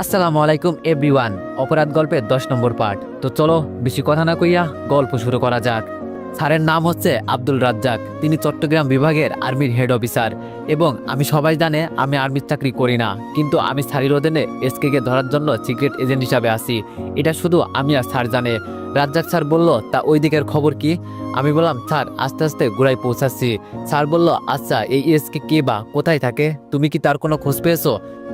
আসসালামু আলাইকুম এভরিওয়ান অপরাধ গল্পের দশ নম্বর পার্ট তো চলো, বেশি কথা না কইয়া গল্প শুরু করা যাক। স্যারের নাম হচ্ছে আব্দুল রাজ্জাক। তিনি চট্টগ্রাম বিভাগের আর্মির হেড অফিসার এবং আমি সবাই জানে আমি আর্মির চাকরি করি না। কিন্তু আমি স্যারের অধীনে এসকেকে ধরার জন্য সিক্রেট এজেন্ট হিসাবে আসি এটা শুধু আমি আর স্যার জানে। রাজ্জাক স্যার বলল, তা ওই দিকের খবর কি? আমি বললাম, স্যার, আস্তে আস্তে গোড়ায় পৌঁছাচ্ছি। স্যার বলল আচ্ছা এই এসকে কে বা? কোথায় থাকে? তুমি কি তার কোনো খোঁজ পেয়েছ?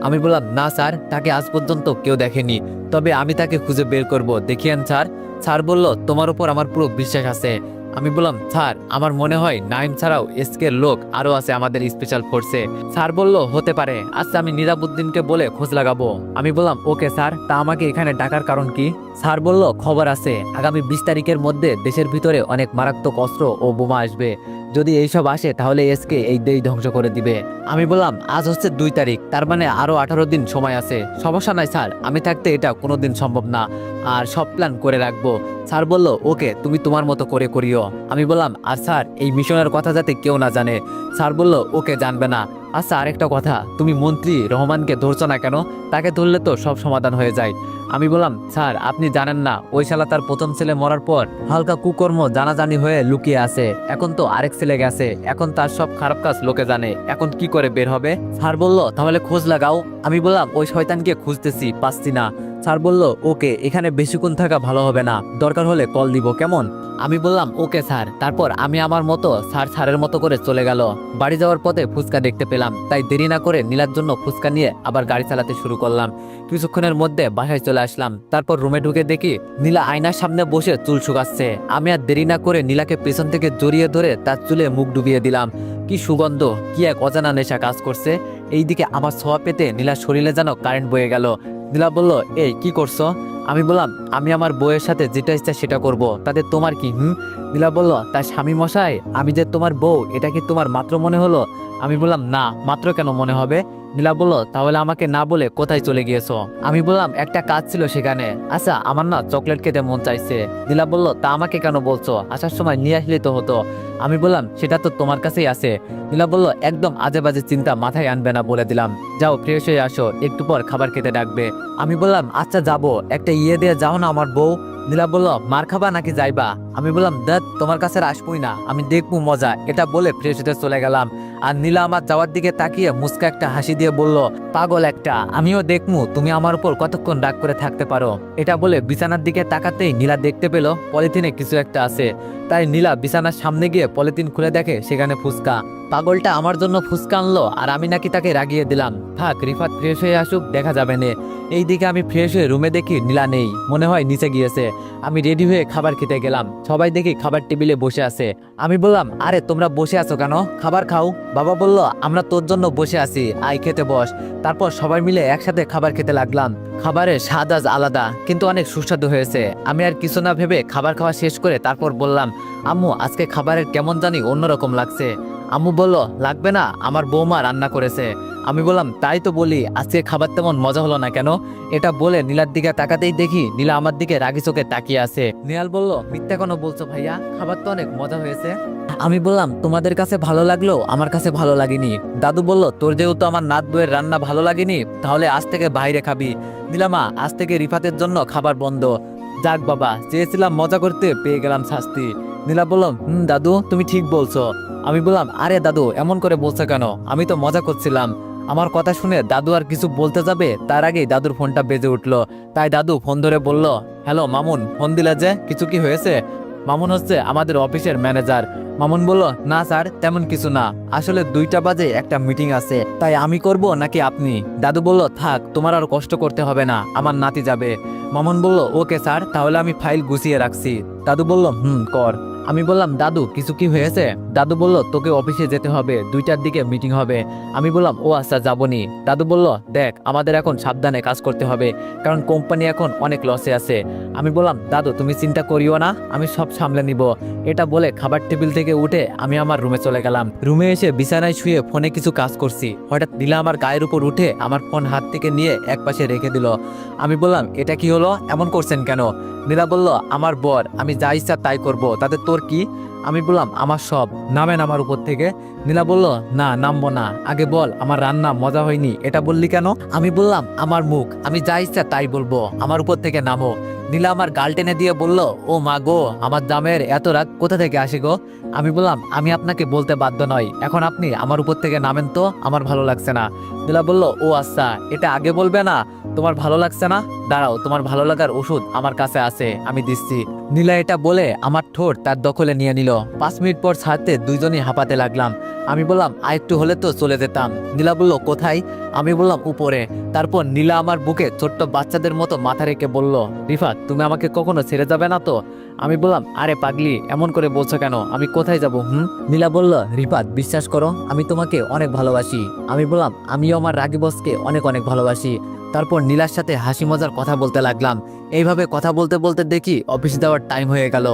আমি বললাম, না, স্যার, তাকে আজ পর্যন্ত কেউ দেখেনি। তবে আমি তাকে খুঁজে বের করব। দেখিয়েন, স্যার। স্যার বলল, তোমার উপর আমার পুরো বিশ্বাস আছে। আমি বললাম, স্যার, আমার মনে হয় নাইম ছাড়াও এসকের লোক আরও আছে আমাদের স্পেশাল ফোর্সে স্যার বলল, হতে পারে। আচ্ছা আমি নিরাবুদ্দিনকে বলে খোঁজ লাগাবো। আমি বললাম, ওকে, স্যার, তা আমাকে এখানে ডাকার কারণ কি? স্যার বলল, খবর আছে। আগামী বিশ তারিখের মধ্যে দেশের ভিতরে অনেক মারাত্মক অস্ত্র ও বোমা আসবে। যদি এইসব আসে, তাহলে এসকে এই দেশ ধ্বংস করে দিবে। আমি বললাম, আজ হচ্ছে দুই তারিখ। তার মানে আরও আঠারো দিন সময় আছে। সমস্যা নাই স্যার। আমি থাকতে এটা কোনোদিন সম্ভব না। আর সব প্ল্যান করে রাখব। স্যার বলল, ওকে, তুমি তোমার মতো করে করিও। আমি বললাম, আর স্যার, এই মিশনের কথা যাতে কেউ না জানে। স্যার বলল, ওকে, জানবে না। আচ্ছা আরেকটা কথা। তুমি মন্ত্রী রহমানকে ধরছো না কেন? তাকে ধরলে তো সব সমাধান হয়ে যায়। আমি বললাম, স্যার, আপনি জানেন না, ওই শালা তার প্রথম ছেলে মরার পর হালকা কুকর্ম জানাজানি হয়ে লুকিয়ে আছে। এখন তো আরেক ছেলে গেছে। এখন তার সব খারাপ কাজ লোকে জানে। এখন কি করে বের হবে? স্যার বলল, তাহলে খোঁজ লাগাও। আমি বললাম, ওই শয়তানকে খুঁজতেছি, পাচ্ছি না। স্যার বলল, ওকে, এখানে বেশিক্ষণ থাকা ভালো হবে না। দরকার হলে কল দিব, কেমন? আমি বললাম, ওকে, স্যার। তারপর আমি আমার মতো স্যার স্যারের মতো করে চলে গেল। বাড়ি যাওয়ার পথে ফুচকা দেখতে পেলাম। তাই দেরি না করে নীলার জন্য ফুচকা নিয়ে আবার গাড়ি চালাতে শুরু করলাম। কিছুক্ষণের মধ্যে বাসায় চলে আসলাম। তারপর রুমে ঢুকে দেখি নীলা আয়নার সামনে বসে চুল শুকাচ্ছে। আমি আর দেরি না করে নীলাকে পেছন থেকে জড়িয়ে ধরে তার চুলে মুখ ডুবিয়ে দিলাম। কি সুগন্ধ, কি এক অজানা নেশা কাজ করছে। এইদিকে আমার ছোঁয়া পেতে নীলার শরীরে যেন কারেন্ট বয়ে গেল। নীলা বলল, এই, কি করছ? আমি বললাম, আমি আমার বউয়ের সাথে যেটা ইচ্ছা সেটা করব, তাতে তোমার কি, হুম? দিলা বলল তার স্বামী মশাই, আমি যে তোমার বউ, এটা কি তোমার মাত্র মনে হলো? আমি বললাম, না, মাত্র কেন মনে হবে? নীলা বলল, তাহলে আমাকে না বলে কোথায় চলে গিয়েছো? আমি বললাম, একটা কাজ ছিল সেখানে। আচ্ছা আমার না চকলেট খেতে মন চাইছে। নীলা বলল, তা আমাকে কেন বলছো? আসার সময় নিয়ে আসলে তো হতো। আমি বললাম, সেটা তো তোমার কাছেই আছে। নীলা বলল, একদম আজে বাজে চিন্তা মাথায় আনবে না, বলে দিলাম। যাও, ফ্রেশ হয়ে আসো, একটু পর খাবার খেতে ডাকবে। আমি বললাম আচ্ছা যাব। একটা ইয়ে দিয়ে যাও না আমার বউ? নীলা বলল, মার খাবা নাকি যাইবা? আমি বললাম দেখ তোমার কাছে আসবই না। আমি দেখব মজা। এটা বলে ফ্রেশ হতে চলে গেলাম। আর নীলা আমার যাওয়ার দিকে তাকিয়ে মুস্কা একটা হাসি দিয়ে বলল, পাগল একটা, আমিও দেখমু তুমি আমার উপর কতক্ষণ রাগ করে থাকতে পারো? এটা বলে বিছানার দিকে তাকাতেই নীলা দেখতে পেল, পলিথিনে কিছু একটা আছে। তাই নীলা বিছানার সামনে গিয়ে পলিথিন খুলে দেখে সেখানে ফুসকা পাগলটা আমার জন্য ফুসকা আনলো, আর আমি নাকি তাকে রাগিয়ে দিলাম। থাক, রিফাত ফ্রেশ হয়ে আসুক, দেখা যাবে না। এইদিকে আমি ফ্রেশ হয়ে রুমে দেখি নীলা নেই। মনে হয় নিচে গিয়েছে। আমি রেডি হয়ে খাবার খেতে গেলাম। সবাই দেখি খাবার টেবিলে বসে আছে। আমি বললাম, আরে, তোমরা বসে আছো কেন? খাবার খাও। বাবা বলল, আমরা তোর জন্য বসে আছি আই খেতে বস। তারপর সবাই মিলে একসাথে খাবার খেতে লাগলাম। খাবারের স্বাদ আজ আলাদা, কিন্তু অনেক সুস্বাদু হয়েছে। আমি আর কিছু না ভেবে খাবার খাওয়া শেষ করে তারপর বললাম, আম্মু, আজকে খাবারের কেমন জানি অন্যরকম লাগছে। আম্মু বলল, লাগবে না, আমার বৌমা রান্না করেছে। আমি বললাম, তাই তো বলি আজকে খাবার তেমন মজা হলো না কেন? এটা বলে নীলার দিকে তাকাতেই দেখি নীলা আমার দিকে রাগি চোখে তাকিয়ে আছে। নিয়াল বলল, মিথ্যা কেন বলছো ভাইয়া? খাবার তো অনেক মজা হয়েছে। আমি বললাম, তোমাদের কাছে ভালো লাগল? আমার কাছে ভালো লাগেনি। দাদু বলল, তোর যেহেতু আমার নাত বইয়ের রান্না ভালো লাগেনি, তাহলে আজ থেকে বাইরে খাবি। নীলামা আজ থেকে রিফাতের জন্য খাবার বন্ধ। যাক বাবা, চেয়েছিলাম মজা করতে, পেয়ে গেলাম শাস্তি। নীলা বললাম হুম, দাদু, তুমি ঠিক বলছো। আমি বললাম, আরে দাদু, এমন করে বলছো কেন? আমি তো মজা করছিলাম। আমার কথা শুনে দাদু আর কিছু বলতে যাবে, তার আগেই দাদুর ফোনটা বেজে উঠল। তাই দাদু ফোন ধরে বলল, হ্যালো, মামুন, ফোন দিলা যে, কিছু কি হয়েছে? মামুন হচ্ছে আমাদের অফিসের ম্যানেজার। মামুন বলল, না, স্যার, তেমন কিছু না। আসলে দুইটা বাজে একটা মিটিং আছে, তাই আমি করব নাকি আপনি? দাদু বলল, থাক, তোমার আর কষ্ট করতে হবে না, আমার নাতি যাবে। মামুন বলল, ওকে, স্যার, তাহলে আমি ফাইল গুছিয়ে রাখছি। দাদু বলল, হুম, কর। আমি বললাম, দাদু, কিছু কি হয়েছে? দাদু বলল, তোকে অফিসে যেতে হবে, দুইটার দিকে মিটিং হবে। আমি বললাম, ও আচ্ছা যাবনি। দাদু বলল, দেখ, আমাদের এখন সাবধানে কাজ করতে হবে, কারণ কোম্পানি এখন অনেক লসে আছে। আমি বললাম, দাদু, তুমি চিন্তা করিও না, আমি সব সামলে নিব। এটা বলে খাবার টেবিল থেকে উঠে আমি আমার রুমে চলে গেলাম। রুমে এসে বিছানায় শুয়ে ফোনে কিছু কাজ করছি। হঠাৎ দিলা আমার গায়ের উপর উঠে আমার ফোন হাত থেকে নিয়ে এক পাশে রেখে দিল। আমি বললাম, এটা কি হলো? এমন করছেন কেন? নীলা বলল, আমার বর, আমি যা ইচ্ছা তাই করব। তাতে তোর কি? আমি বললাম, আমার সব। নামেন আমার উপর থেকে নীলা বলল, না, নামবো না। আগে বল, আমার রান্না মজা হয়নি। এটা বললি কেন? আমি বললাম, আমার মুখ, আমি যা ইচ্ছা তাই বলব। আমার উপর থেকে নামো। নীলা আমার গাল টেনে দিয়ে বলল, ও মা গো, আমার দামের এত রাগ কোথা থেকে আসে গো? আমি বললাম, আমি আপনাকে বলতে বাধ্য নই। এখন আপনি আমার উপর থেকে নামেন তো, আমার ভালো লাগছে না। নীলা বলল, ও আচ্ছা এটা আগে বলবে না? তোমার ভালো লাগছে না? দাঁড়াও, তোমার ভালো লাগার ওষুধ আমার কাছে আছে, আমি দিচ্ছি। নীলা এটা বলে আমার ঠোঁট তার দখলে নিয়ে নিল। পাঁচ মিনিট পর ছাড়তে দুইজনই হাঁপাতে লাগলাম। আমি বললাম আর একটু হলে তো চলে যেতাম। নীলা বলল, কোথায়? আমি বললাম, উপরে। তারপর নীলা আমার বুকে ছোট্ট বাচ্চাদের মতো মাথা রেখে বলল, রিফাত, তুমি আমাকে কখনো ছেড়ে যাবে না তো? আমি বললাম, আরে পাগলি, এমন করে বলছো কেন? আমি কোথায় যাব, হুম? নীলা বলল, রিফাত, বিশ্বাস করো, আমি তোমাকে অনেক ভালোবাসি। আমি বললাম, আমিও আমার রাগি বসকে অনেক অনেক ভালোবাসি। তারপর নীলার সাথে হাসি মজার কথা বলতে লাগলাম। এইভাবে কথা বলতে বলতে দেখি অফিস যাওয়ার টাইম হয়ে গেল।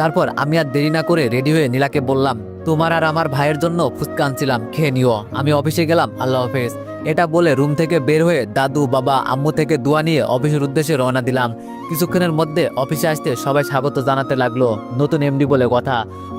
তারপর আমি আর দেরি না করে রেডি হয়ে নীলাকে বললাম, তোমার আর আমার ভাইয়ের জন্য ফুচকা আনছিলাম, খেয়ে নিও। আমি অফিসে গেলাম, আল্লাহ হাফেজ। এটা বলে রুম থেকে বের হয়ে দাদু, বাবা, আম্মু থেকে দোয়া নিয়ে অফিসের উদ্দেশ্যে রওনা দিলাম। কিছুক্ষণের মধ্যে অফিসে আসতে সবাই স্বাগত জানাতে লাগল, নতুন এমডি বলে কথা।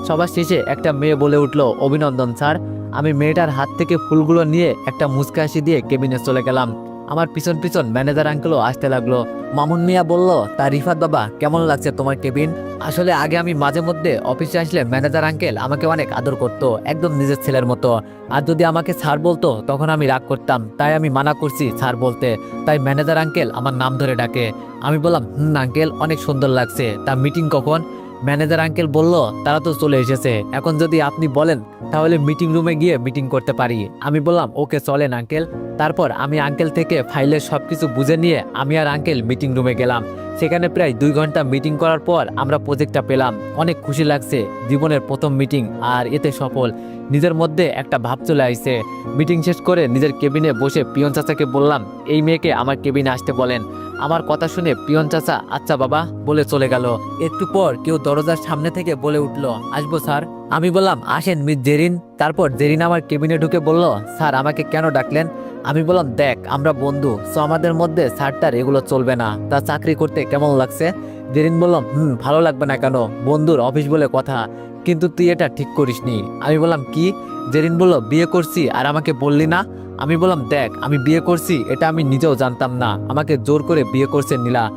সবার শেষে একটা মেয়ে বলে উঠল, অভিনন্দন স্যার, আমি মেয়েটার হাত থেকে ফুলগুলো নিয়ে একটা মুচকা হাসি দিয়ে কেবিনে চলে গেলাম। আমার পিছন পিছন ম্যানেজার আঙ্কেলও আসতে লাগল। মামুন মিয়া বলল, তা রিফাত বাবা, কেমন লাগছে তোমার কেবিন আসলে আগে আমি মাঝে মধ্যে অফিসে আসলে ম্যানেজার আঙ্কেল আমাকে অনেক আদর করতো, একদম নিজের ছেলের মতো। আর যদি আমাকে স্যার বলতো, তখন আমি রাগ করতাম। তাই আমি মানা করছি স্যার বলতে। তাই ম্যানেজার আঙ্কেল আমার নাম ধরে ডাকে। আমি বললাম, হুম আঙ্কেল অনেক সুন্দর লাগছে। তা মিটিং কখন? ম্যানেজার আঙ্কেল বলল, তারা তো চলে এসেছে। এখন যদি আপনি বলেন, তাহলে মিটিং রুমে গিয়ে মিটিং করতে পারি। আমি বললাম, ওকে, চলেন আঙ্কেল তারপর আমি আঙ্কেল থেকে ফাইলের সব কিছু বুঝে নিয়ে আমি আর আঙ্কেল মিটিং রুমে গেলাম। সেখানে প্রায় দুই ঘণ্টা মিটিং করার পর আমরা প্রজেক্টটা পেলাম। অনেক খুশি লাগছে, জীবনের প্রথম মিটিং আর এতে সফল। নিজের মধ্যে একটা ভাব চলে আসছে। মিটিং শেষ করে নিজের কেবিনে বসে পিয়ন চাচাকে বললাম, এই মেয়েকে আমার কেবিনে আসতে বলেন। আমার কথা শুনে পিয়ন চাচা আচ্ছা বাবা, বলে চলে গেল। একটু পর কেউ দরজার সামনে থেকে বলে উঠল, আসব স্যার। আমি বললাম, আসেন মিস জেরিন। তারপর জেরিন আমার কেবিনে ঢুকে বলল, স্যার, আমাকে কেন ডাকলেন? আমি বললাম, দেখ, আমরা বন্ধু সো আমাদের মধ্যে স্যারটার এগুলো চলবে না। তা চাকরি করতে কেমন লাগছে? জেরিন বললাম, হুম, ভালো লাগবে না কেন? বন্ধুর অফিস বলে কথা, কিন্তু তুই এটা ঠিক করিস নি। আমি বললাম, কি? জেরিন বলল, বিয়ে করছি আর আমাকে বললি না? আমি বললাম, দেখ, আমি বিয়ে করছি, এটা আমি নিজেও জানতাম না। আমাকে জোর করে বিয়ে করছে নীলা।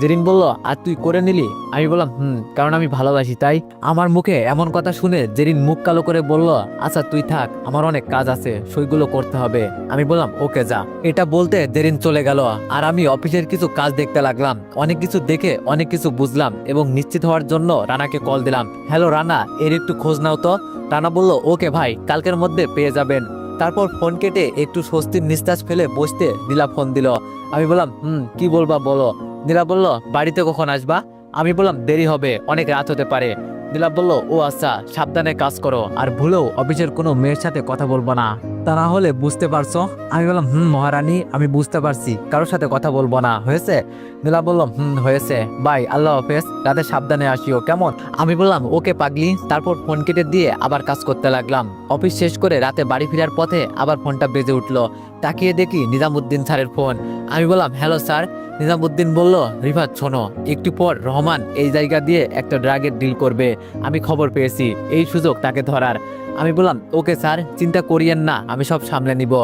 জেরিন বলল, আর তুই করে নিলি? আমি বললাম, হুম, কারণ আমি ভালোবাসি। তাই আমার মুখে এমন কথা শুনে জেরিন মুখ কালো করে বলল আচ্ছা তুই থাক, আমার অনেক কাজ আছে, সইগুলো করতে হবে। আমি বললাম, ওকে, যা। এটা বলতে জেরিন চলে গেল, আর আমি অফিসের কিছু কাজ দেখতে লাগলাম, অনেক কিছু দেখে অনেক কিছু বুঝলাম এবং নিশ্চিত হওয়ার জন্য রানাকে কল দিলাম, হ্যালো, রানা, এর একটু খোঁজ নাও তো। রানা বলল, ওকে, ভাই, কালকের মধ্যে পেয়ে যাবেন। তারপর ফোন কেটে একটু স্বস্তির নিঃশ্বাস ফেলে বসতে নীলা ফোন দিল। আমি বললাম, হুম, কি বলবা বলো। নীলা বলল, বাড়িতে কখন আসবা? আমি বললাম, দেরি হবে, অনেক রাত হতে পারে। নীলা বলল, ও আচ্ছা সাবধানে কাজ করো, আর ভুলেও অফিসের কোনো মেয়ের সাথে কথা বলব না। তা না হলে বুঝতে পারছ? আমি বললাম, হুম, মহারানী, আমি বুঝতে পারছি, কারোর সাথে কথা বলব না। হয়েছে? নীলা বললাম হুম, হয়েছে। বাই, আল্লাহ হাফেজ, রাতে সাবধানে আসিও, কেমন? আমি বললাম, ওকে পাগলি। তারপর ফোন কেটে দিয়ে আবার কাজ করতে লাগলাম। অফিস শেষ করে রাতে বাড়ি ফেরার পথে আবার ফোনটা বেজে উঠল। তাকিয়ে দেখি নিজামুদ্দিন স্যারের ফোন। আমি বললাম, হ্যালো স্যার নিজামুদ্দিন বলল, রিফাত, শোনো, একটু পর রহমান এই জায়গা দিয়ে একটা ড্রাগের ডিল করবে। আমি খবর পেয়েছি, এই সুযোগ তাকে ধরার। আমি বললাম, ওকে স্যার, চিন্তা করিয়েন না, আমি সব সামলে নিব।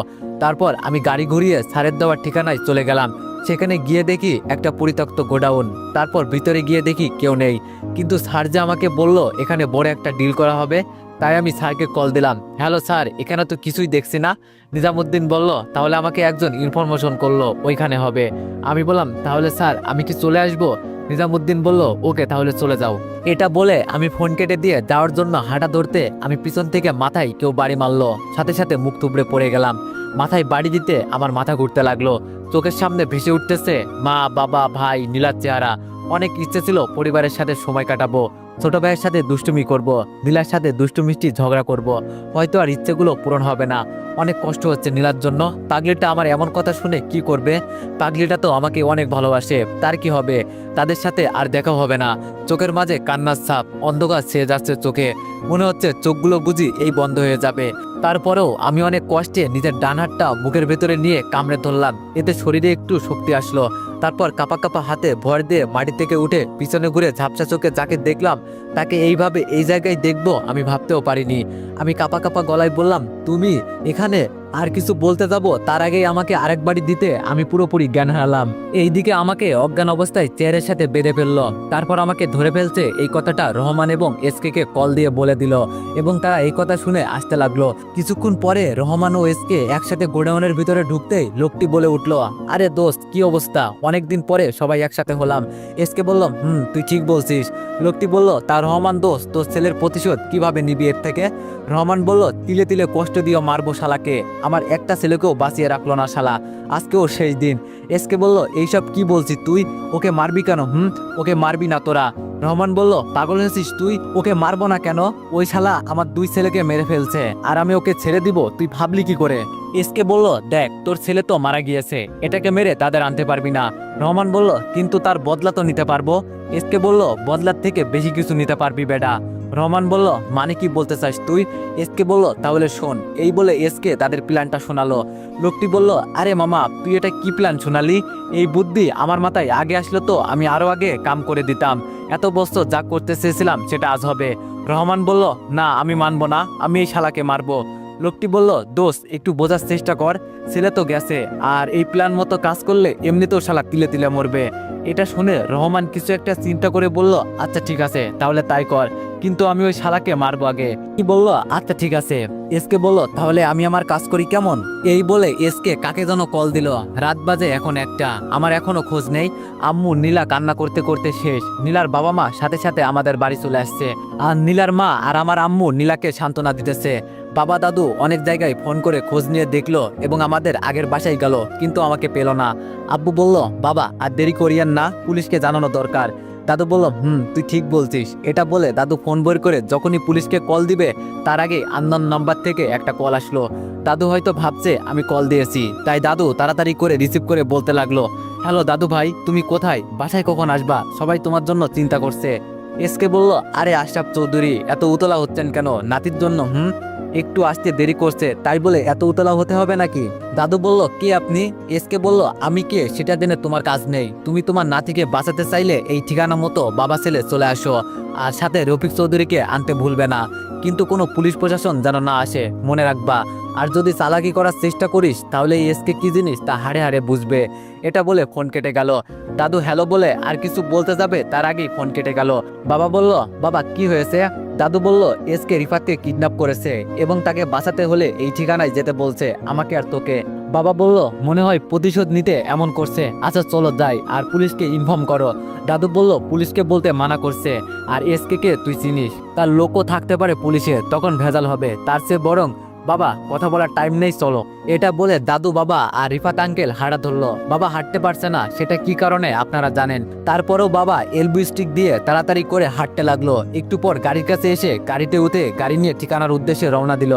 তারপর আমি গাড়ি ঘুরিয়ে স্যারের দেওয়ার ঠিকানায় চলে গেলাম। সেখানে গিয়ে দেখি একটা পরিত্যক্ত গোডাউন, তারপর ভিতরে গিয়ে দেখি কেউ নেই। কিন্তু স্যার যে আমাকে বলল, এখানে বড় একটা ডিল করা হবে তাই আমি স্যারকে কল দিলাম। হ্যালো স্যার, এখানে তো কিছুই দেখছি না। নিজামুদ্দিন বলল, তাহলে আমাকে একজন ইনফরমেশন করল, ওইখানে হবে। আমি বললাম, তাহলে স্যার, আমি কি চলে আসব? নিজামুদ্দিন বলল, ওকে, তাহলে চলে যাও। এটা বলে আমি ফোন কেটে দিয়ে যাওয়ার জন্য হাঁটা ধরতে আমি পিছন থেকে মাথায় কেউ বাড়ি মারলো। সাথে সাথে মুখ থুবড়ে পড়ে গেলাম। মাথায় বাড়ি দিতে আমার মাথা ঘুরতে লাগল। চোখের সামনে ভেসে উঠতেছে মা, বাবা, ভাই, নীলার চেহারা। অনেক ইচ্ছে ছিল পরিবারের সাথে সময় কাটাবো, ছোট ভাইয়ের সাথে দুষ্টুমি করব, নীলার সাথে দুষ্টু মিষ্টি ঝগড়া করব, হয়তো আর ইচ্ছেগুলো পূরণ হবে না। অনেক কষ্ট হচ্ছে নীলার জন্য। পাগলিটা আমার এমন কথা শুনে কি করবে? পাগলিটা তো আমাকে অনেক ভালোবাসে, তার কি হবে? তাদের সাথে আর দেখা হবে না। চোখের মাঝে কান্নার ছাপ, অন্ধকার ছেয়ে যাচ্ছে চোখে। মনে হচ্ছে চোখগুলো বুঝি এই বন্ধ হয়ে যাবে। তারপরেও আমি অনেক কষ্টে নিজের ডান হাতটা বুকের ভেতরে নিয়ে কামড়ে ধরলাম। এতে শরীরে একটু শক্তি আসলো। তারপর কাপা কাপা হাতে ভর দিয়ে মাটি থেকে উঠে পিছনে ঘুরে ঝাপসা চোখে যাকে দেখলাম, তাকে এইভাবে এই জায়গায় দেখব আমি ভাবতেও পারিনি। আমি কাপা কাপা গলায় বললাম, তুমি এখানে আর কিছু বলতে যাব, তার আগেই আমাকে আরেক বাড়ি দিতে। আমি পুরোপুরি জ্ঞান হারালাম। এইদিকে আমাকে অজ্ঞান অবস্থায় চেয়ারের সাথে বেঁধে ফেলল। তারপর আমাকে ধরে ফেলছে এই কথাটা রহমান এবং এসকে কে কল দিয়ে বলে দিল এবং তারা এই কথা শুনে আসতে লাগল। কিছুক্ষণ পরে রহমান ও এসকে একসাথে গোডাউনের ভিতরে ঢুকতেই লোকটি বলে উঠল, আরে দোস্ত, কি অবস্থা? অনেকদিন পরে সবাই একসাথে হলাম। এসকে বললাম হুম, তুই ঠিক বলছিস। লোকটি বলল তার রহমান দোস্ত, তোর ছেলের প্রতিশোধ কীভাবে নিবি এর থেকে? রহমান বলল, তিলে তিলে কষ্ট দিয়ে মারবো শালাকে। আমার একটা ছেলেকেও বাঁচিয়ে রাখল না, শালা। আজকেও শেষ দিন। এসকে বলল, এইসব কি বলছিস তুই? ওকে মারবি কেন, হুম? ওকে মারবি না তোরা। রহমান বলল, পাগল হয়েছিস তুই? ওকে মারবো না কেন? ওই শালা আমার দুই ছেলেকে মেরে ফেলছে। আর আমি ওকে ছেড়ে দিব, তুই ভাবলি কি করে? এসকে বলল, দেখ, তোর ছেলে তো মারা গিয়েছে। এটাকে মেরে তাদের আনতে পারবি না। রহমান বলল, কিন্তু তার বদলা তো নিতে পারব। এসকে বলল, বদলার থেকে বেশি কিছু নিতে পারবি, বেটা। রহমান বলল মানে কি বলতে চাস তুই? এসকে বলল, তাহলে শোন। এই বলে এসকে তাদের প্ল্যানটা শোনালো। লোকটি বলল, আরে মামা, তুই এটা কি প্ল্যান শোনালি? এই বুদ্ধি আমার মাথায় আগে আসলো তো, আমি আরও আগে কাম করে দিতাম। এত বছর যা করতে চেয়েছিলাম, সেটা আজ হবে। রহমান বলল, না, আমি মানবো না, আমি এই শালাকে মারবো। লোকটি বলল দোষ একটু বোঝার চেষ্টা কর, ছেলে তো গেছে, আর এই প্ল্যান মতো কাজ করলে এমনিতেও শালা তিলে তিলে মরবে। এটা শুনে রহমান কিছু একটা চিন্তা করে বলল আচ্ছা ঠিক আছে, তাহলে তাই কর, কিন্তু আমি ওই শালাকে মারবো আগে। কি বলল আচ্ছা ঠিক আছে। এসকে বলল, তাহলে আমি আমার কাজ করি কেমন? এই বলে এসকে কাকে যেন কল দিল। রাত বাজে এখন একটা, আমার এখনও খোঁজ নেই। আম্মু নীলা কান্না করতে করতে শেষ। নীলার বাবা মা সাথে সাথে আমাদের বাড়ি চলে আসছে। আর নীলার মা আর আমার আম্মু নীলাকে সান্ত্বনা দিতেছে। বাবা দাদু অনেক জায়গায় ফোন করে খোঁজ নিয়ে দেখল এবং আমাদের আগের বাসায় গেল, কিন্তু আমাকে পেল না। আব্বু বলল, বাবা, আর দেরি করিয়েন না, পুলিশকে জানানো দরকার। দাদু বলল, হুম, তুই ঠিক বলছিস। এটা বলে দাদু ফোন বের করে যখনই পুলিশকে কল দিবে, তার আগে আন্দন নাম্বার থেকে একটা কল আসলো। দাদু হয়তো ভাবছে, আমি কল দিয়েছি। তাই দাদু তাড়াতাড়ি করে রিসিভ করে বলতে লাগল, হ্যালো দাদু ভাই, তুমি কোথায়? বাসায় কখন আসবা? সবাই তোমার জন্য চিন্তা করছে। এসকে বলল, আরে আশরাফ চৌধুরী, এত উতলা হচ্ছেন কেন? নাতির জন্য, হুম? একটু আসতে দেরি করছে, তাই বলে এত উতলা হতে হবে নাকি? দাদু বলল, কে আপনি? এসকে বলল, আমি কে? সেটা জেনে তোমার কাজ নেই। তুমি তোমার নাতিকে বাঁচাতে চাইলে এই ঠিকানা মতো বাবা ছেলে চলে আসো। আর সাথে রফিক চৌধুরীকে আনতে ভুলবে না। কিন্তু কোনো পুলিশ প্রশাসন যেন না আসে, মনে রাখবা। আর যদি চালাকি করার চেষ্টা করিস, তাহলে এসকে কি জিনিস তা হাড়ে হাড়ে বুঝবে। এটা বলে ফোন কেটে গেল। দাদু হ্যালো বলে আর কিছু বলতে যাবে, তার আগেই ফোন কেটে গেল। বাবা বলল, বাবা, কি হয়েছে? দাদু বলল, এসকে রিফাতকে কিডন্যাপ করেছে এবং তাকে বাঁচাতে হলে এই ঠিকানায় যেতে বলছে, আমাকে আর তোকে। বাবা বলল, মনে হয় প্রতিশোধ নিতে এমন করছে। আচ্ছা চলো যাই, আর পুলিশকে ইনফর্ম করো। দাদু বলল, পুলিশকে বলতে মানা করছে, আর এসকে কে তুই চিনিস? তার লোকও থাকতে পারে পুলিশে, তখন ভেজাল হবে, তার চেয়ে বরং বাবা, কথা বলার টাইম নেই, চলো। এটা বলে দাদু বাবা আর রিফাত আঙ্কেল হাঁটা ধরলো। বাবা হাঁটতে পারছে না, সেটা কি কারণে আপনারা জানেন? তারপরেও বাবা এলবি স্টিক দিয়ে তাড়াতাড়ি করে হাঁটতে লাগল। একটু পর গাড়ির কাছে এসে গাড়িতে উঠে গাড়ি নিয়ে ঠিকানার উদ্দেশ্যে রওনা দিল।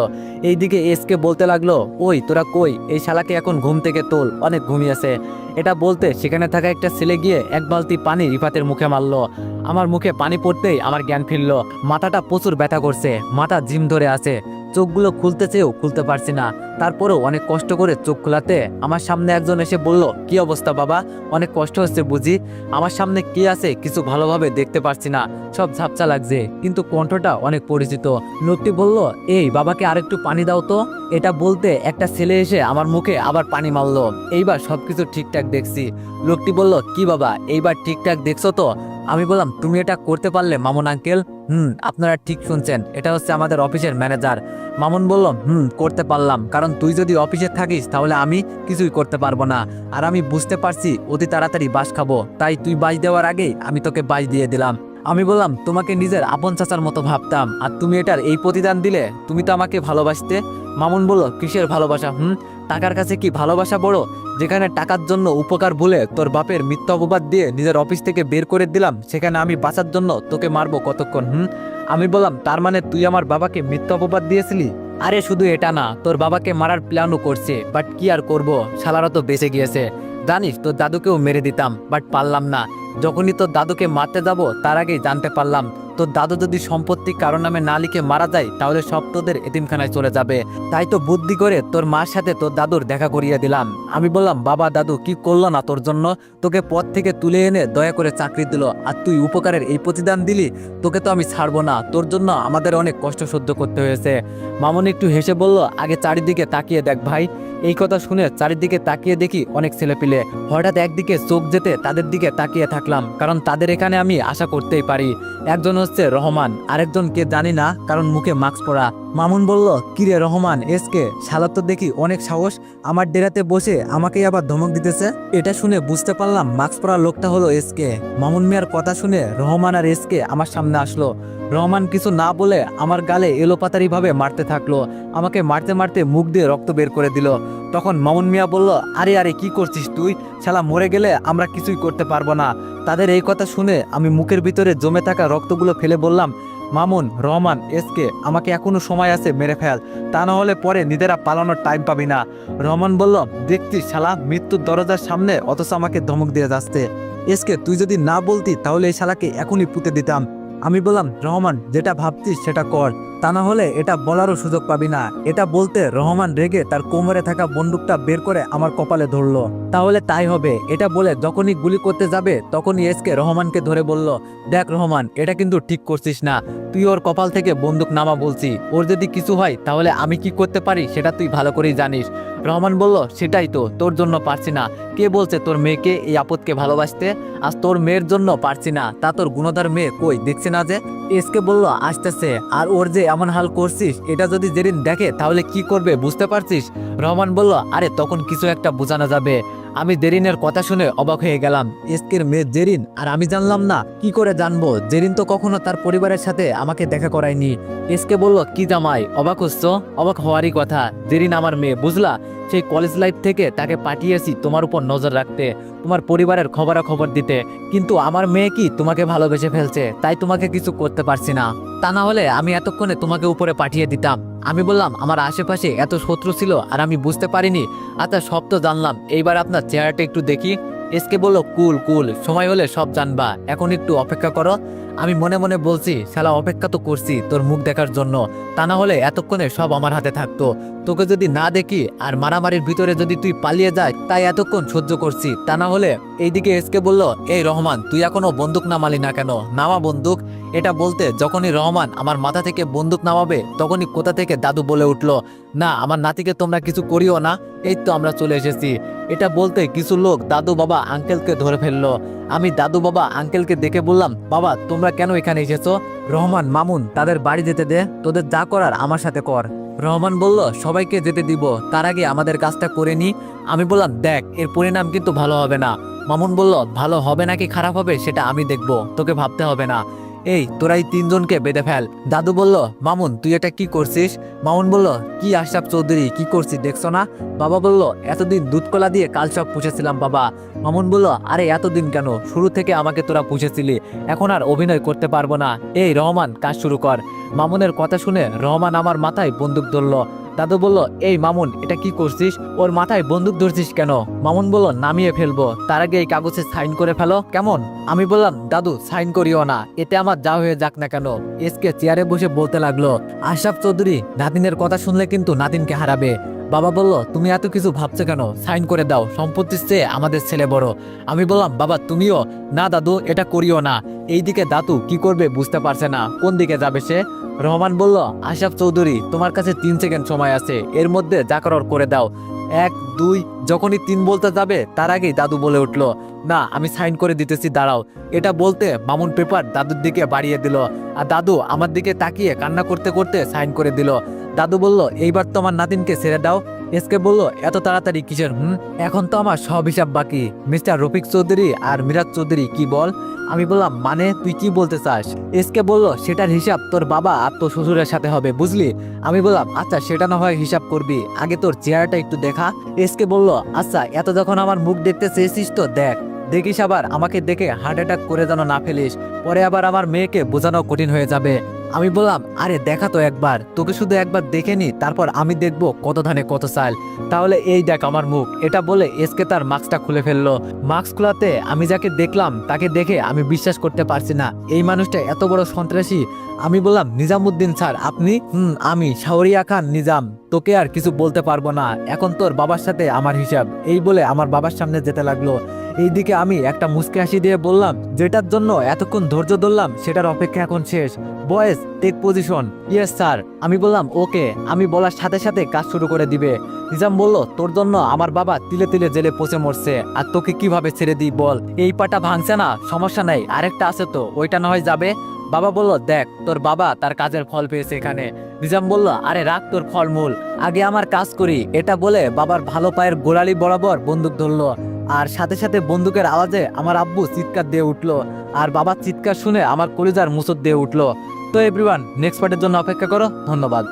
এইদিকে এসকে বলতে লাগল, ওই, তোরা কই? এই শালাকে এখন ঘুম থেকে তোল, অনেক ঘুমিয়েছে। এটা বলতে সেখানে থাকা একটা ছেলে গিয়ে এক বালতি পানি রিফাতের মুখে মারলো। আমার মুখে পানি পড়তেই আমার জ্ঞান ফিরলো। মাথাটা প্রচুর ব্যথা করছে, মাথা জিম ধরে আছে। চোখগুলো খুলতে চেয়েও খুলতে পারছি না। তারপরেও অনেক কষ্ট করে চোখ খোলাতে আমার সামনে একজন এসে বলল, কি অবস্থা বাবা? অনেক কষ্ট হচ্ছে বুঝি। আমার সামনে কি আছে কিছু ভালোভাবে দেখতে পারছি না। সব ঝাপচা লাগছে। কিন্তু কণ্ঠটা অনেক পরিচিত। লোকটি বলল, এই বাবাকে আরেকটু পানি দাও তো। এটা বলতে একটা ছেলে এসে আমার মুখে আবার পানি মারলো। এইবার সবকিছু ঠিকঠাক দেখছি। লোকটি বলল, কি বাবা, এইবার ঠিকঠাক দেখছ তো? আমি বললাম, তুমি এটা করতে পারলে মামুন আঙ্কেল? হুম, আপনারা ঠিক শুনছেন। এটা হচ্ছে আমাদের অফিসের ম্যানেজার। মামুন বলল হুম, করতে পারলাম। কারণ তুই যদি অফিসে থাকিস, তাহলে আমি কিছুই করতে পারব না। আর আমি বুঝতে পারছি, অতি তাড়াতাড়ি বাস খাব। তাই তুই বাস দেওয়ার আগেই আমি তোকে বাস দিয়ে দিলাম। আমি বললাম, তোমাকে নিজের আপন চাচার মতো ভাবতাম। আর তুমি এটার এই প্রতিদান দিলে, তুমি তো আমাকে ভালোবাসতে? মামুন বলল, কিসের ভালোবাসা? হুম টাকার কাছে কি ভালোবাসা বড়? যেখানে টাকার জন্য উপকার ভুলে তোর বাপের মিথ্যা অপবাদ দিয়ে নিজের অফিস থেকে বের করে দিলাম, সেখানে আমি বাঁচার জন্য তোকে মারবো কতক্ষণ, হুম? আমি বললাম, তার মানে তুই আমার বাবাকে মিথ্যা অপবাদ দিয়েছিলি? আরে শুধু এটা না, তোর বাবাকে মারার প্ল্যানও করছে বাট কি আর করব? শালারা তো বেঁচে গিয়েছে। জানিস, তোর দাদুকেও মেরে দিতাম বাট পারলাম না। যখনই তোর দাদুকে মারতে যাব, তার আগেই জানতে পারলাম, তোর দাদু যদি সম্পত্তি কারও নামে না লিখে মারা যায়, তাহলে সব তোদের এতিমখানায় চলে যাবে। তাই তো বুদ্ধি করে তোর মার সাথে তোর দাদুর দেখা করিয়ে দিলাম। আমি বললাম, বাবা, দাদু, কি করল না তোর জন্য? তোকে পথ থেকে তুলে এনে দয়া করে চাকরি দিল, আর তুই উপকারের এই প্রতিদান দিলি? তোকে তো আমি ছাড়বো না। তোর জন্য আমাদের অনেক কষ্ট সহ্য করতে হয়েছে। মামুন একটু হেসে বলল, আগে চারিদিকে তাকিয়ে দেখ ভাই। এই কথা শুনে চারিদিকে তাকিয়ে দেখি অনেক ছেলেপিলে। হঠাৎ একদিকে চোখ যেতে তাদের দিকে তাকিয়ে থাকলাম কারণ তাদের এখানে আমি আশা করতেই পারি। একজন হচ্ছে রহমান, আরেকজন কে জানি না, কারণ মুখে মাস্ক পরা। মামুন বলল কিরে রহমান, এসকে? শালা তো দেখি অনেক সাহস, আমার ডেরাতে বসে আমাকেই আবার ধমক দিতেছে? এটা শুনে বুঝতে পারলাম মাস্ক পরা লোকটা হলো এসকে। মামুন মিয়ার কথা শুনে রহমান আর এসকে আমার সামনে আসলো। রহমান কিছু না বলে আমার গালে এলোপাতারি ভাবে মারতে থাকল। আমাকে মারতে মারতে মুখ দিয়ে রক্ত বের করে দিল। তখন মামুন মিয়া বলল, আরে আরে, কি করছিস তুই? শালা মরে গেলে আমরা কিছুই করতে পারব না। তাদের এই কথা শুনে আমি মুখের ভিতরে জমে থাকা রক্তগুলো ফেলে বললাম, মামুন, রহমান, এসকে, আমাকে এখনও সময় আছে মেরে ফেল। তা না হলে পরে নিজেরা পালানোর টাইম পাবি না। রহমান বলল দেখছিস শালা, মৃত্যুর দরজার সামনে অথচ আমাকে ধমক দিয়ে যাচ্ছে। এসকে, তুই যদি না বলতি, তাহলে এই শালাকে এখনই পুঁতে দিতাম। আমি বললাম, রহমান, যেটা ভাবছিস সেটা কর। তা না হলে এটা বলারও সুযোগ পাবি না। এটা বলতে রহমান রেগে তার কোমরে থাকা বন্দুকটা বের করে আমার কপালে ধরলো। তাহলে তাই হবে। এটা বলে যখনই গুলি করতে যাবে, তখনই এসকে রহমানকে ধরে বলল, দেখ রহমান, এটা কিন্তু ঠিক করছিস না। তুই ওর কপাল থেকে বন্দুক নামা বলছি। ওর যদি কিছু হয়, তাহলে আমি কি করতে পারি সেটা তুই ভালো করেই জানিস। রহমান বলল, সেটাই তো, তোর জন্য পারছি না। কে বলছে তোর মেয়েকে এই আপদকে ভালোবাসতে? আজ তোর মেয়ের জন্য পারছি না। তা তোর গুণধার মেয়ে কই? দেখছে না যে? এসকে বলল, আসতেছে। আর ওর যে এমন হাল করছিস, এটা যদি যেদিন দেখে তাহলে কি করবে বুঝতে পারছিস? রহমান বলল, আরে, তখন কিছু একটা বোঝানো যাবে। আমি জেরিনের কথা শুনে অবাক হয়ে গেলাম। এসকের মেয়ে জেরিন? আর আমি জানলাম না। কি করে জানব? জেরিন তো কখনো তার পরিবারের সাথে আমাকে দেখা করায়নি। এসকে বলল, কি জামাই, অবাক হচ্ছ? অবাক হওয়ারই কথা। জেরিন আমার মেয়ে, বুঝলা? সেই কলেজ লাইফ থেকে তাকে পাঠিয়েছি তোমার উপর নজর রাখতে, তোমার পরিবারের খবরাখবর দিতে। কিন্তু আমার মেয়ে কি তোমাকে ভালোবেসে ফেলছে? তাই তোমাকে কিছু করতে পারছি না। তা না হলে আমি এতক্ষণে তোমাকে উপরে পাঠিয়ে দিতাম। আমি বললাম, আমার আশেপাশে এত শত্রু ছিল আর আমি বুঝতে পারিনি। আচ্ছা সব তো জানলাম। এইবার আপনার চেহারাটা একটু দেখি। এসকে বলল, কুল কুল, সময় হলে সব জানবা। এখন একটু অপেক্ষা করো। আমি মনে মনে বলছি, শালা, অপেক্ষা তো করছি তোর মুখ দেখার জন্য। তা না হলে এতক্ষণে সব আমার হাতে থাকতো। তোকে যদি না দেখি আর মারামারির ভিতরে যদি তুই পালিয়ে যায় তাই এতক্ষণ সহ্য করছি। তা না হলে এইদিকে এসকে বলল, এই রহমান, তুই এখনও বন্দুক নামালি না কেন? নামা বন্দুক? এটা বলতে যখনই রহমান আমার মাথা থেকে বন্দুক নামাবে, তখনই কোথা থেকে দাদু বলে উঠল, না, আমার নাতিকে তোমরা কিছু করিও না, এই তো আমরা চলে এসেছি। এটা বলতে কিছু লোক দাদু বাবা আঙ্কেলকে ধরে ফেলল। আমি দাদু বাবা আঙ্কেলকে দেখে বললাম, বাবা, তোমরা কেন এখানে এসেছ? রহমান, মামুন, তাদের বাড়ি যেতে দে, তোদের যা করার আমার সাথে কর। রহমান বলল, সবাইকে যেতে দিব, তার আগে আমাদের কাজটা করে নি। আমি বললাম, দেখ, এর পরিণাম কিন্তু ভালো হবে না। মামুন বলল, ভালো হবে নাকি খারাপ হবে সেটা আমি দেখব, তোকে ভাবতে হবে না। এই, তোরা এই তিনজনকে বেঁধে ফেল। দাদু বলল, মামুন, তুই এটা কি করছিস? মামুন বলল, কি আশরাফ চৌধুরী, কি করছিস দেখছ না? বাবা বলল, এতদিন দুধ কলা দিয়ে কাল সব পুষেছিলাম বাবা। মামুন বলল, আরে, এতদিন কেন? শুরু থেকে আমাকে তোরা পুষেছিলি। এখন আর অভিনয় করতে পারব না। এই, রহমান, কাজ শুরু কর। মামুনের কথা শুনে রহমান আমার মাথায় বন্দুক ধরলো। দাদু বলল, এই মামুন, এটা কি করছিস? ওর মাথায় বন্দুক ধরছিস কেন? মামুন বলল, নামিয়ে ফেলব। তার আগে এই কাগজে সাইন করে ফেলো। কেমন? আমি বললাম, দাদু, সাইন করিও না। এতে আমার যা হয়ে যাক না কেন? এসকে চেয়ারে বসে বলতে লাগল, আশরাফ চৌধুরী, নাতিনের কথা শুনলে কিন্তু নাতিনকে হারাবে। বাবা বলল, তুমি এত কিছু ভাবছ কেন? সাইন করে দাও। সম্পত্তির চেয়ে আমাদের ছেলে বড়। আমি বললাম, বাবা, তুমিও? না, দাদু, এটা করিও না। এইদিকে দাদু কি করবে বুঝতে পারছে না। কোন দিকে যাবে সে? রহমান বলল আশাফ চৌধুরী, তোমার কাছে তিন সেকেন্ড সময় আছে। এর মধ্যে যা করার করে দাও। এক, দুই, যখনই তিন বলতে যাবে, তার আগেই দাদু বলে উঠল, না, আমি সাইন করে দিতেছি, দাঁড়াও। এটা বলতে মামুন পেপার দাদুর দিকে বাড়িয়ে দিল, আর দাদু আমার দিকে তাকিয়ে কান্না করতে করতে সাইন করে দিল। দাদু বলল, এইবার তোমার নাতিনকে ছেড়ে দাও এসকে বলল, এত তাড়াতাড়ি কিসের, হুম? এখন তো আমার সব হিসাব বাকি। মিস্টার রফিক চৌধুরী আর মিরাজ চৌধুরী, কি বল? আমি বললাম মানে তুই কি বলতে চাস? এসকে বলল, সেটার হিসাব তোর বাবা আর তোর শ্বশুরের সাথে হবে, বুঝলি? আমি বললাম আচ্ছা সেটা না হয় হিসাব করবি। আগে তোর চেহারাটা একটু দেখা। এসকে বলল আচ্ছা এত যখন আমার মুখ দেখতে চেয়েছিস তো দেখ। দেখিস আবার, আমাকে দেখে হার্ট অ্যাটাক করে যেন না ফেলিস। পরে আবার আমার মেয়েকে বোঝানো কঠিন হয়ে যাবে। আমি বললাম, আরে, দেখা তো একবার। তোকে শুধু একবার দেখে নি, তারপর আমি দেখব কত ধানে কত চাল। তাহলে এই দেখ আমার মুখ। এটা বলে এসকে তার মাস্কটা খুলে ফেলল। মাস্ক খোলাতে আমি যাকে দেখলাম, তাকে দেখে আমি বিশ্বাস করতে পারছি না। এই মানুষটা এত বড় সন্ত্রাসী। আমি বললাম, নিজামুদ্দিন স্যার, আপনি? হুম, আমি, শাহরিয়া খান নিজাম। তোকে আর কিছু বলতে পারব না। এখন তোর বাবার সাথে আমার হিসাব। এই বলে আমার বাবার সামনে যেতে লাগল। এইদিকে আমি একটা মুসকে হাসি দিয়ে বললাম, যেটার জন্য এতক্ষণ ধৈর্য ধরলাম, সেটার অপেক্ষা এখন শেষ। Boys take position yes sir আমি বললাম, ওকে। আমি বলার সাথে সাথে কাজ শুরু করে দিবে। নিজাম বলল, তোর জন্য আমার বাবা তিলে তিলে জেলে পচে মরছে, আর তোকে কীভাবে ছেড়ে দিই বল? এই পাটা ভাঙছে না, সমস্যা নেই, আরেকটা আছে তো, ওইটা না হয় যাবে? বাবা বলল, দেখ, তোর বাবা তার কাজের ফল পেয়েছে এখানে। নিজাম বলল, আরে রাখ তোর ফলমূল, আগে আমার কাজ করি। এটা বলে বাবার ভালো পায়ের গোড়ালি বরাবর বন্দুক ধরলো, আর সাথে সাথে বন্দুকের আওয়াজে আমার আব্বু চিৎকার দিয়ে উঠল, আর বাবার চিৎকার শুনে আমার কলিজার মুসর দিয়ে উঠল। তো এভরিওয়ান নেক্সট পার্টের জন্য অপেক্ষা করো, ধন্যবাদ।